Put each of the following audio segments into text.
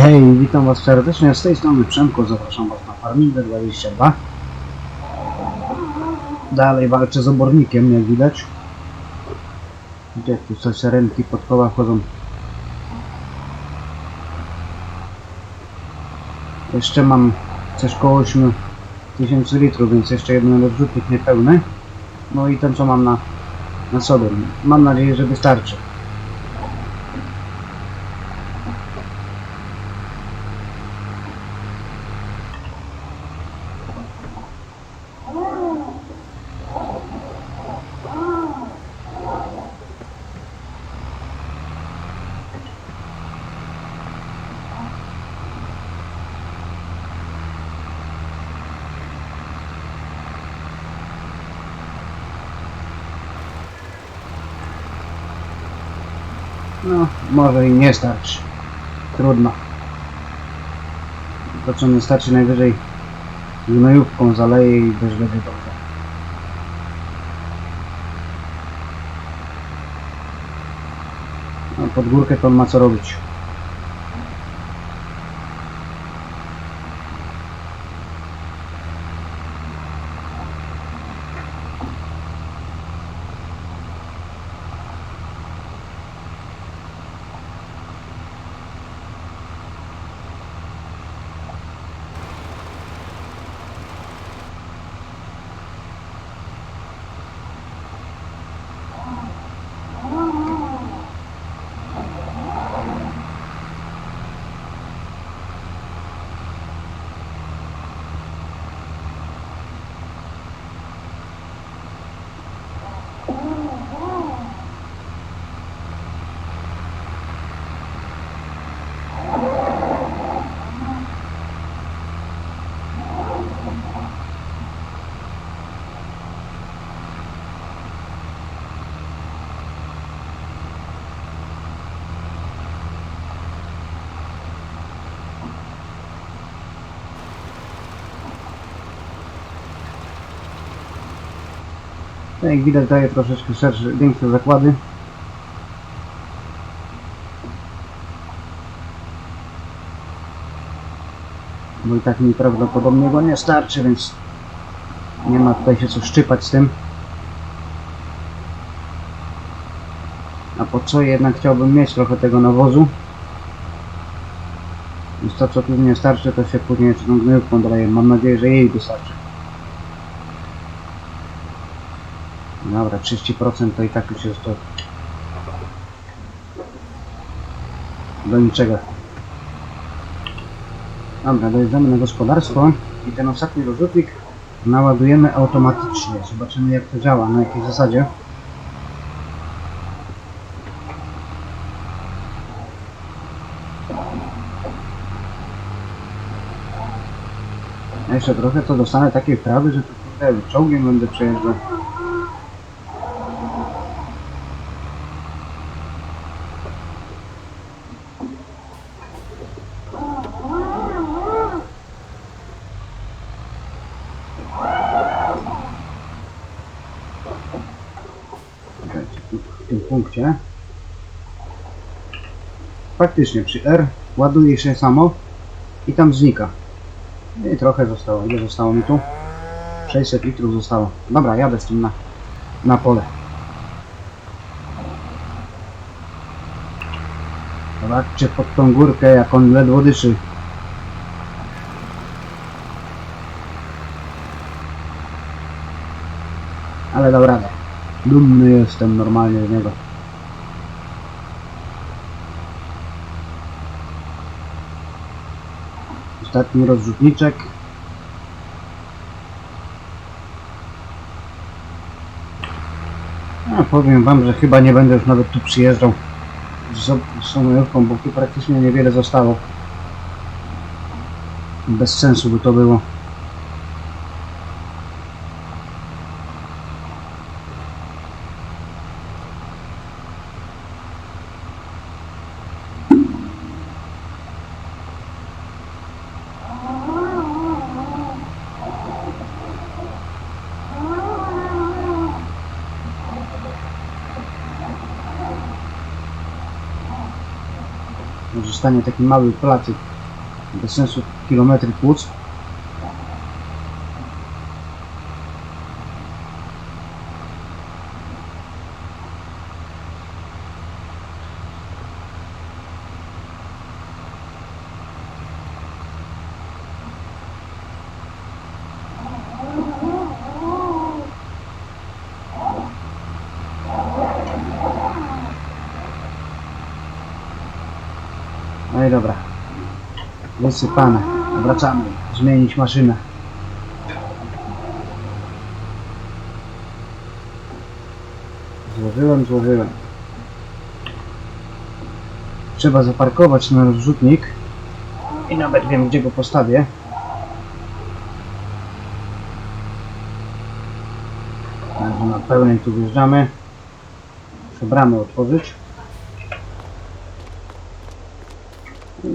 Hej, witam Was serdecznie, z tej strony Przemko, zapraszam Was na Farmingę 22. Dalej walczę z obornikiem, jak widać. Gdzie tu coś serenki pod koła chodzą. Jeszcze mam coś koło 8 tysięcy litrów, więc jeszcze jeden odrzutnik niepełny. No i ten co mam na, na sobie. Mam nadzieję, że wystarczy. No, może i nie starczy. Trudno. To co nie starczy najwyżej gnojówką zaleje i też będzie dobrze. No, pod górkę to on ma co robić. Tak jak widać daje troszeczkę szersze, większe zakłady. Bo i tak mi prawdopodobnie go nie starczy, więc nie ma tutaj się co szczypać z tym. A po co jednak chciałbym mieć trochę tego nawozu. Więc to co tu nie starczy to się później gnojówką doleję. Mam nadzieję, że jej wystarczy. Dobra, 30% to i tak już jest to do niczego. Dobra, dojeżdżamy na gospodarstwo i ten ostatni rozrzutnik naładujemy automatycznie. Zobaczymy jak to działa, na jakiej zasadzie. Jeszcze trochę to dostanę takiej prawy, że to kurde, czołgiem będę przejeżdżał. Czekajcie, tu, w tym punkcie. Faktycznie przy R ładuje się samo i tam znika. I trochę zostało. Ile zostało mi tu? 600 litrów zostało. Dobra, jadę z tym na, na pole. Zobaczcie pod tą górkę, jak on ledwo dyszy. Ale radę. Dumny jestem normalnie z niego. Ostatni rozrzutniczek. A powiem wam, że chyba nie będę już nawet tu przyjeżdżał z z samolotką, bo tu praktycznie niewiele zostało. Bez sensu by to było. Zostanie taki mały placyk. Bez sensu kilometry płuc. No i dobra. Wysypane. Wracamy. Zmienić maszynę. Złożyłem, złożyłem. Trzeba zaparkować na rozrzutnik. I nawet wiem, gdzie go postawię. Na pełnej tu wjeżdżamy. Muszę bramę otworzyć.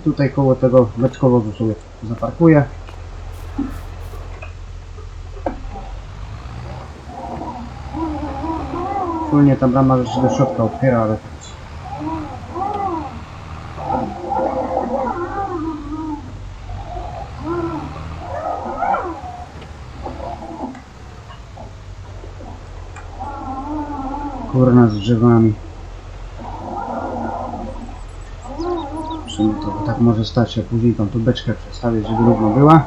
I tutaj koło tego beczkowozu sobie zaparkuję. Ogólnie ta brama się do środka otwiera, ale kurna z drzewami. W sumie to tak może stać się później tą tu beczkę przestawię, żeby równo była.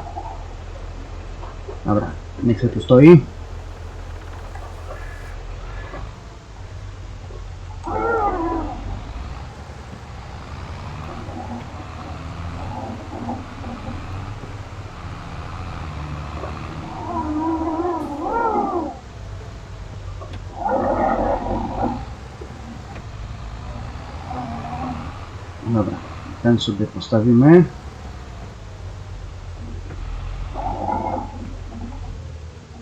Dobra, niech się tu stoi. Dobra, ten sobie postawimy.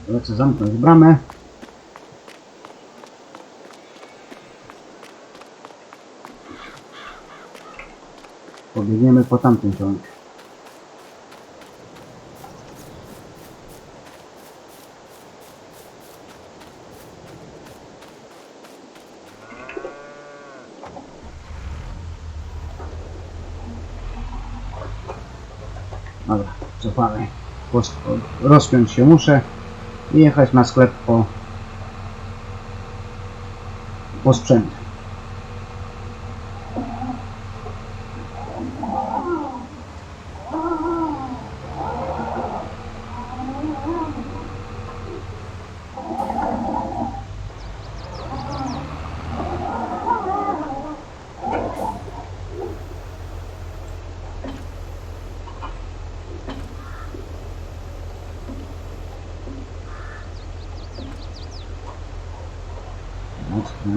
Lecę zamknąć bramę. Pobiegniemy po tamtym ciągu. Dobra, cofamy. Rozpiąć się muszę i jechać na sklep po, po sprzęt.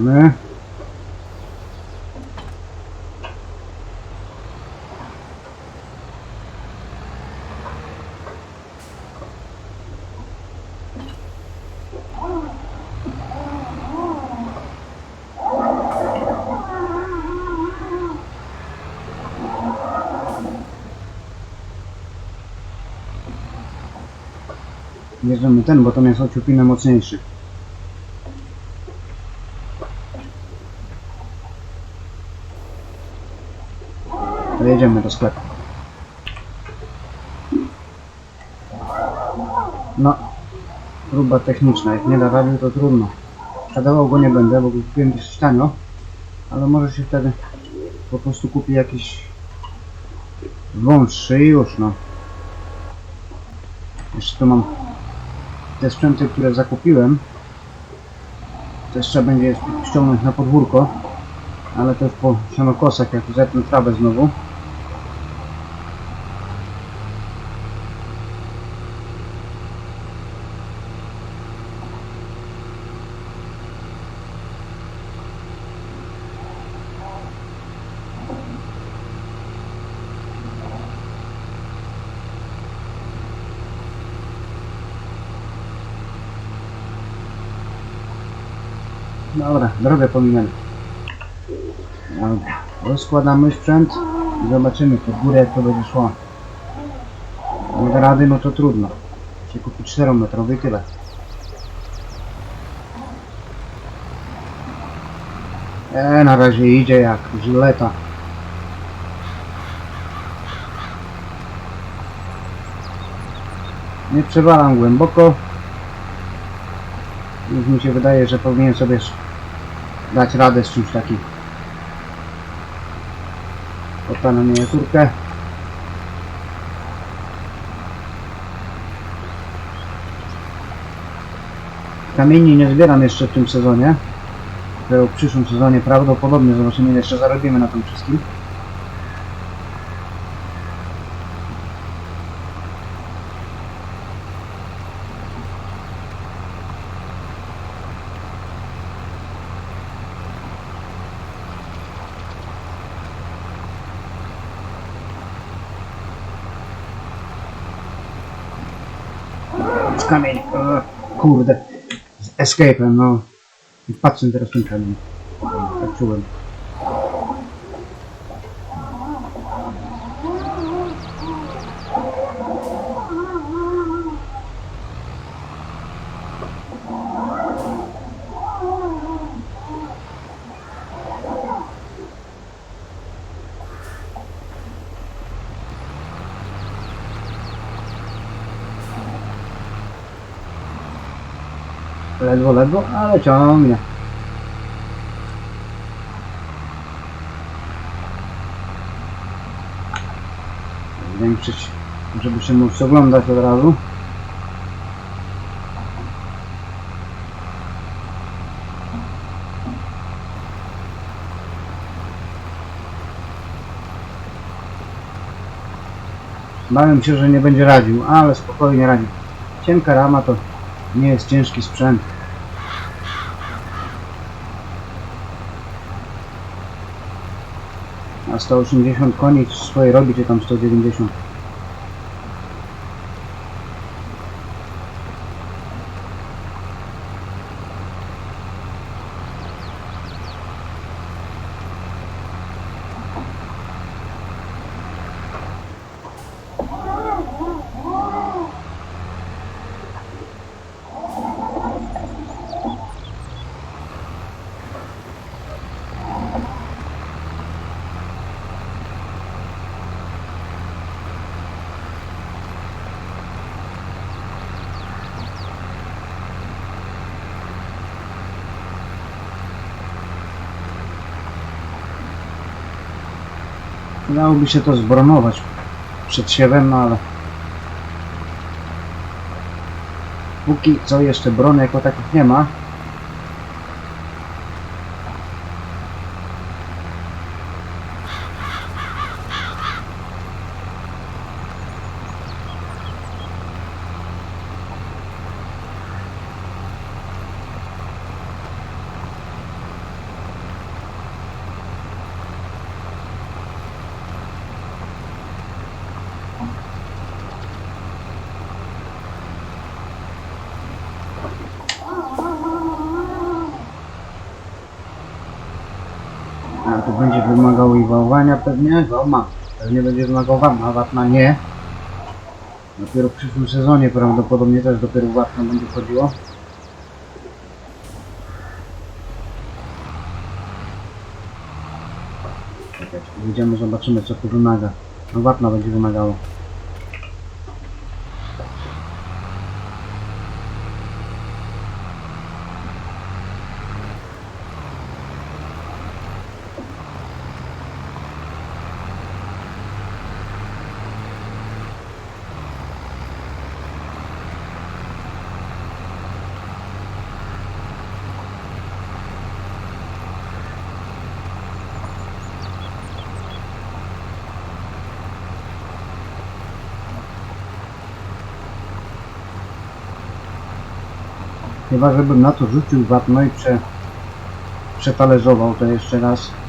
Odkrymy. Bierzemy ten, bo ten jest ociupinę mocniejszy. To jedziemy do sklepu. No, próba techniczna. Jak nie da rady, to trudno. Sprzedawał go nie będę, bo kupiłem dosyć tanio. Ale może się wtedy po prostu kupi jakiś wąższy i już, no. Jeszcze tu mam te sprzęty, które zakupiłem. Też trzeba będzie ściągnąć na podwórko. Ale też po sianokosach, jak zetnę trawę znowu. Dobra, drogę pominęli. Dobra, rozkładamy sprzęt i zobaczymy pod górę jak to będzie szło. Od rady no to trudno. Się kupi 4 metrowy tyle. E, na razie idzie jak żyleta. Nie przewalam głęboko. Już mi się wydaje, że powinien sobie dać radę z czymś takim. Na miniaturkę. Kamieni nie zbieram jeszcze w tym sezonie. W przyszłym sezonie prawdopodobnie zobaczymy ile jeszcze zarobimy na tym wszystkim. Kurde. Z escape'em, no. I Patrzę teraz ten kamień. Ledwo, ledwo, ale ciągnie. Zwiększyć, żeby się móc oglądać od razu. Bałem się, że nie będzie radził, ale spokojnie radzi. Cienka rama to nie jest ciężki sprzęt. оталмст Dałoby się to zbronować przed siewem, no ale póki co jeszcze brony jako takich nie ma. Będzie wymagało i pewnie, wama. Pewnie będzie wymagało wama, a wapna nie. Dopiero w przyszłym sezonie prawdopodobnie też dopiero wapna będzie chodziło. Czekać, wyjdziemy, zobaczymy co tu wymaga. No wapna będzie wymagało. Chyba, żebym na to rzucił wapno i prze, przetalerzował to jeszcze raz.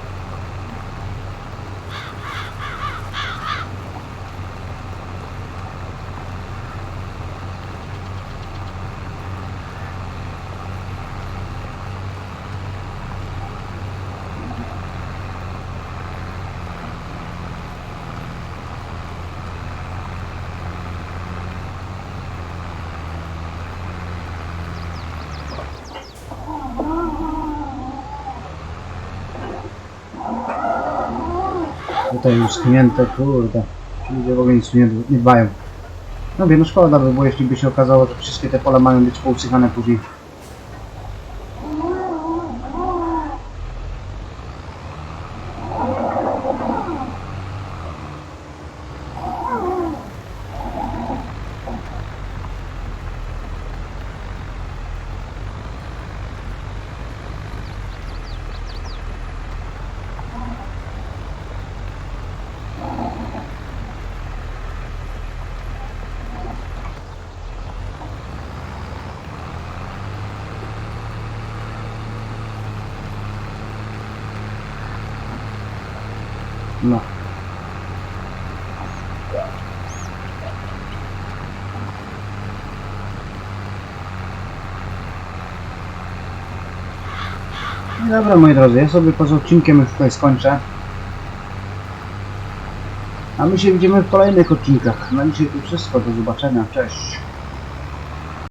Tutaj już schnięte, kurde. Ludzie w ogóle nic nie, nie dbają. No wiem, no szkoda by było, jeśli by się okazało, że wszystkie te pola mają być pousychane później. No dobra moi drodzy, ja sobie poza odcinkiem już tutaj skończę. A my się widzimy w kolejnych odcinkach. Na dzisiaj to wszystko, do zobaczenia, cześć.